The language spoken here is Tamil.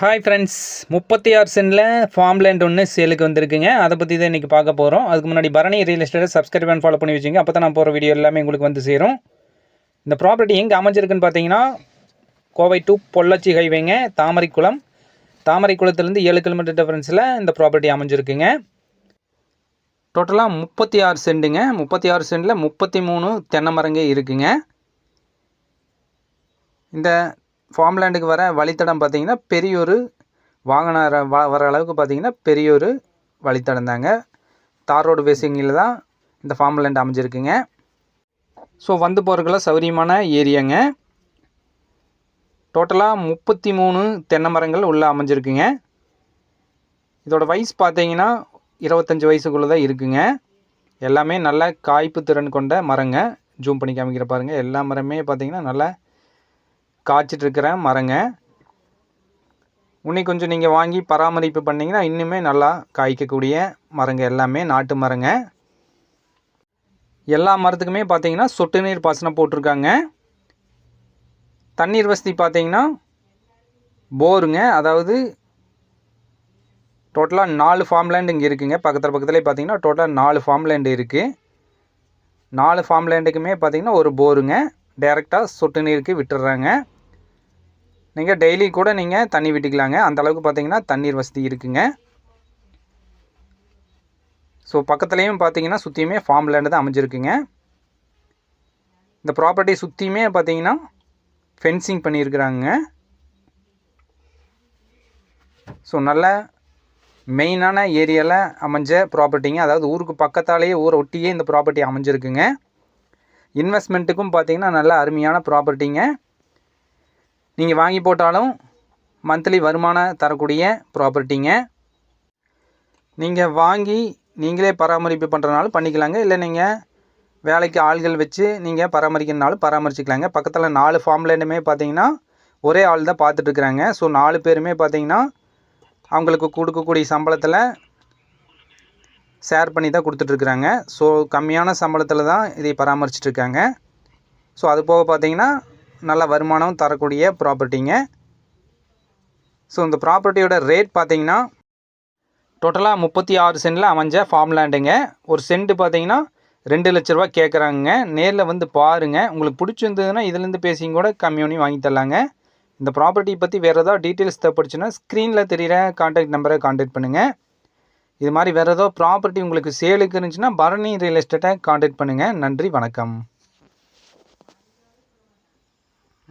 ஹாய் ஃப்ரெண்ட்ஸ் முப்பத்தி ஆறு சென்டில் ஃபார்ம் லேண்ட் ஒன்று சேலுக்கு வந்திருக்குங்க. அதை பற்றி தான் இன்றைக்கி பார்க்க போகிறோம் அதுக்கு முன்னாடி பரணி ரியல் எஸ்டேட்டை சப்ஸ்கிரைப் அண்ட் ஃபாலோ பண்ணி வச்சுங்க. அப்போ தான் நான் போகிற வீடியோ எல்லாமே உங்களுக்கு வந்து சேரும். இந்த ப்ராப்பர்ட்டி எங்கே அமைஞ்சிருக்குன்னு பார்த்தீங்கன்னா கோவை டு பொள்ளாச்சி ஹைவேங்க தாமரைக்குளம். தாமரைக்குளத்துலேருந்து ஏழு கிலோமீட்டர் டிஃபரன்ஸில் இந்த ப்ராப்பர்ட்டி அமைஞ்சிருக்குங்க. டோட்டலாக முப்பத்தி ஆறு சென்ட்டுங்க முப்பத்தி ஆறு சென்டில் முப்பத்தி மூணு தென்னை மரங்க இருக்குங்க. இந்த ஃபார்ம்லேண்டுக்கு வர வழித்தடம் பார்த்தீங்கன்னா பெரிய ஒரு வாகன வர அளவுக்கு பார்த்தீங்கன்னா பெரிய ஒரு வழித்தடம் தாங்க. தார் ரோடு பேசிங்கில் தான் இந்த ஃபார்ம் லேண்ட் அமைஞ்சிருக்குங்க. ஸோ வந்து போகிறதுக்கெல்லாம் சௌகரியமான ஏரியாங்க. டோட்டலாக முப்பத்தி மூணு தென்னை மரங்கள் உள்ளே அமைஞ்சிருக்குங்க. இதோட வயசு பார்த்தீங்கன்னா இருபத்தஞ்சி வயசுக்குள்ளே தான் இருக்குங்க. எல்லாமே நல்ல காய்ப்பு திறன் கொண்ட மரங்க. ஜூம் பண்ணி காமிக்கிற பாருங்கள் எல்லா மரமே பார்த்தீங்கன்னா நல்லா காய்ச்சிட்டு இருக்கிற மரங்க இன்னும் கொஞ்சம் நீங்கள் வாங்கி பராமரிப்பு பண்ணிங்கன்னா இன்னுமே நல்லா காய்க்கக்கூடிய மரங்க எல்லாமே நாட்டு மரங்க. எல்லா மரத்துக்குமே பார்த்தீங்கன்னா சொட்டு நீர் பாசனம் போட்டிருக்காங்க. தண்ணீர் வசதி பார்த்தீங்கன்னா போருங்க. அதாவது டோட்டலாக நாலு ஃபார்ம் லேண்ட் இங்கே இருக்குதுங்க பக்கத்தில் பக்கத்துலேயே பார்த்தீங்கன்னா டோட்டலாக நாலு ஃபார்ம் லேண்டு இருக்குது நாலு ஃபார்ம் லேண்டுக்குமே பார்த்தீங்கன்னா ஒரு போருங்க. டேரெக்டாக சொட்டு நீருக்கு விட்டுடுறாங்க நீங்கள் டெய்லி கூட நீங்கள் தண்ணி விட்டுக்கலாங்க. அந்த அளவுக்கு பார்த்தீங்கன்னா தண்ணீர் வசதி இருக்குங்க. ஸோ பக்கத்துலேயும் பார்த்தீங்கன்னா சுற்றியுமே ஃபார்ம் லேண்டு தான் அமைஞ்சிருக்குங்க. இந்த ப்ராப்பர்ட்டி சுற்றியுமே பார்த்தீங்கன்னா ஃபென்சிங் பண்ணியிருக்கிறாங்க. ஸோ நல்ல மெயினான ஏரியாவில் அமைஞ்ச ப்ராப்பர்ட்டிங்க அதாவது ஊருக்கு பக்கத்தாலேயே ஊரை ஒட்டியே இந்த ப்ராப்பர்ட்டி அமைஞ்சிருக்குங்க. இன்வெஸ்ட்மெண்ட்டுக்கும் பார்த்தீங்கன்னா நல்ல அருமையான ப்ராப்பர்ட்டிங்க நீங்கள் வாங்கி போட்டாலும் மந்த்லி வருமானம் தரக்கூடிய ப்ராப்பர்ட்டிங்க நீங்கள் வாங்கி நீங்களே பராமரிப்பு பண்ணுறனாலும் பண்ணிக்கலாங்க. இல்லை நீங்கள் வேலைக்கு ஆள்கள் வச்சு நீங்கள் பராமரிக்கிறனாலும் பராமரிச்சுக்கலாங்க. பக்கத்தில் நாலு ஃபார்ம்லேண்டுமே பார்த்தீங்கன்னா ஒரே ஆள் தான் பார்த்துட்ருக்குறாங்க ஸோ நாலு பேருமே பார்த்தீங்கன்னா அவங்களுக்கு கொடுக்கக்கூடிய சம்பளத்தில் ஷேர் பண்ணி தான் கொடுத்துட்ருக்குறாங்க ஸோ கம்மியான சம்பளத்தில் தான் இதை பராமரிச்சிட்ருக்காங்க ஸோ அது போக பார்த்தீங்கன்னா நல்ல வருமானம் தரக்கூடிய ப்ராப்பர்ட்டிங்க ஸோ இந்த ப்ராப்பர்ட்டியோட ரேட் பார்த்தீங்கன்னா டோட்டலாக முப்பத்தி ஆறு சென்டில் அமைஞ்ச ஃபார்ம் லேண்டுங்க ஒரு சென்ட் பார்த்தீங்கன்னா ரெண்டு லட்ச ரூபா கேட்குறாங்க நேரில் வந்து பாருங்கள் உங்களுக்கு பிடிச்சிருந்ததுன்னா இதுலேருந்து பேசிங்க கூட கம்மி பண்ணி வாங்கி தரலாங்க. இந்த ப்ராப்பர்ட்டி பற்றி வேறு ஏதாவது டீட்டெயில்ஸ் தேவைப்படுச்சுன்னா ஸ்க்ரீனில் தெரிகிற காண்டாக்ட் நம்பரை காண்டாக்ட் பண்ணுங்கள் இது மாதிரி வேறு ஏதோ ப்ராப்பர்ட்டி உங்களுக்கு சேலுக்கு இருந்துச்சுன்னா பரணி ரியல் எஸ்டேட்டை காண்டாக்ட் பண்ணுங்கள் நன்றி வணக்கம்.